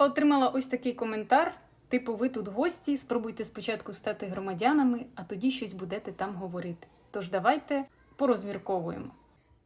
Отримала ось такий коментар. Типу, ви тут гості, спробуйте спочатку стати громадянами, а тоді щось будете там говорити. Тож давайте порозмірковуємо.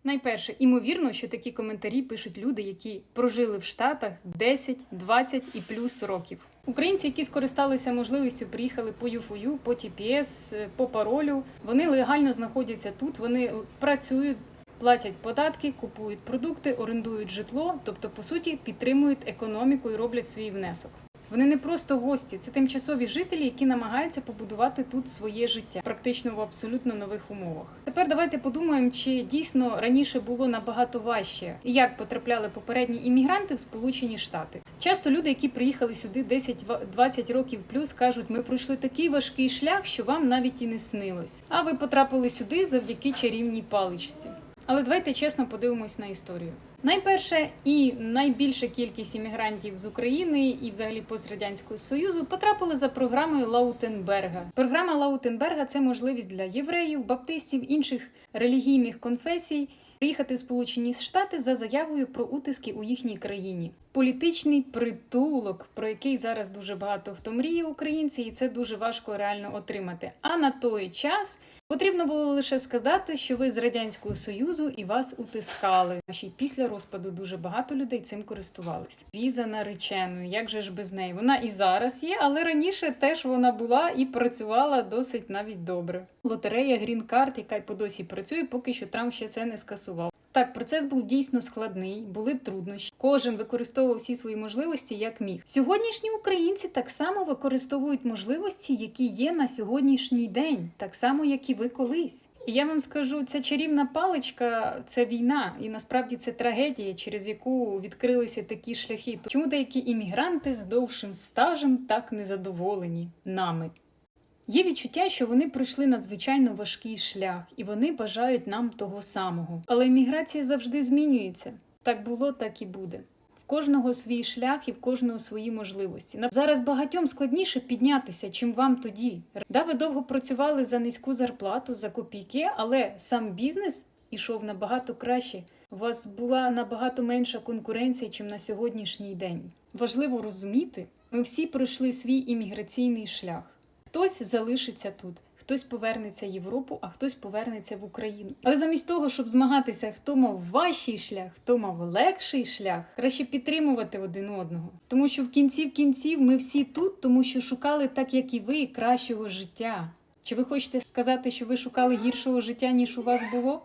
Найперше, імовірно, що такі коментарі пишуть люди, які прожили в Штатах 10, 20 і плюс років. Українці, які скористалися можливістю, приїхали по ЮФОЮ, по е, по паролю. Вони легально знаходяться тут, вони працюють, платять податки, купують продукти, орендують житло, тобто, по суті, підтримують економіку і роблять свій внесок. Вони не просто гості, це тимчасові жителі, які намагаються побудувати тут своє життя, практично в абсолютно нових умовах. Тепер давайте подумаємо, чи дійсно раніше було набагато важче, і як потрапляли попередні іммігранти в Сполучені Штати. Часто люди, які приїхали сюди 10-20 років плюс, кажуть, ми пройшли такий важкий шлях, що вам навіть і не снилось. А ви потрапили сюди завдяки чарівній паличці. Але давайте чесно подивимось на історію. Найперше і найбільша кількість іммігрантів з України і взагалі пострадянського союзу потрапили за програмою Лаутенберга. Програма Лаутенберга це можливість для євреїв, баптистів, інших релігійних конфесій приїхати в Сполучені Штати за заявою про утиски у їхній країні. Політичний притулок, про який зараз дуже багато хто мріє українці, і це дуже важко реально отримати. А на той час Потрібно було лише сказати, що ви з радянського союзу і вас утискали. А ще й після розпаду дуже багато людей цим користувались. Віза нареченою, як же ж без неї? Вона і зараз є, але раніше теж вона була і працювала досить навіть добре. Лотерея Green Card, яка й по досі працює, поки що Трамп ще це не скасував. Так, процес був дійсно складний, були труднощі. Кожен використовував всі свої можливості як міг. Сьогоднішні українці так само використовують можливості, які є на сьогоднішній день, так само як і ви колись. І я вам скажу, ця чарівна паличка це війна, і насправді це трагедія, через яку відкрилися такі шляхи. Чому деякі іммігранти з довшим стажем так незадоволені нами? Є відчуття, що вони пройшли надзвичайно важкий шлях, і вони бажають нам того самого. Але імміграція завжди змінюється. Так було, так і буде. В кожного свій шлях і в кожного свої можливості. Зараз багатьом складніше піднятися, чим вам тоді. Да, ви довго працювали за низьку зарплату, за копійки, але сам бізнес ішов набагато краще. У вас була набагато менша конкуренція, чим на сьогоднішній день. Важливо розуміти, ми всі пройшли свій імміграційний шлях. Хтось залишиться тут, хтось повернеться в Європу, а хтось повернеться в Україну. Але замість того, щоб змагатися, хто мав важчий шлях, хто мав легший шлях, краще підтримувати один одного. Тому що в кінці в кінців ми всі тут, тому що шукали так, як і ви, кращого життя. Чи ви хочете сказати, що ви шукали гіршого життя, ніж у вас було?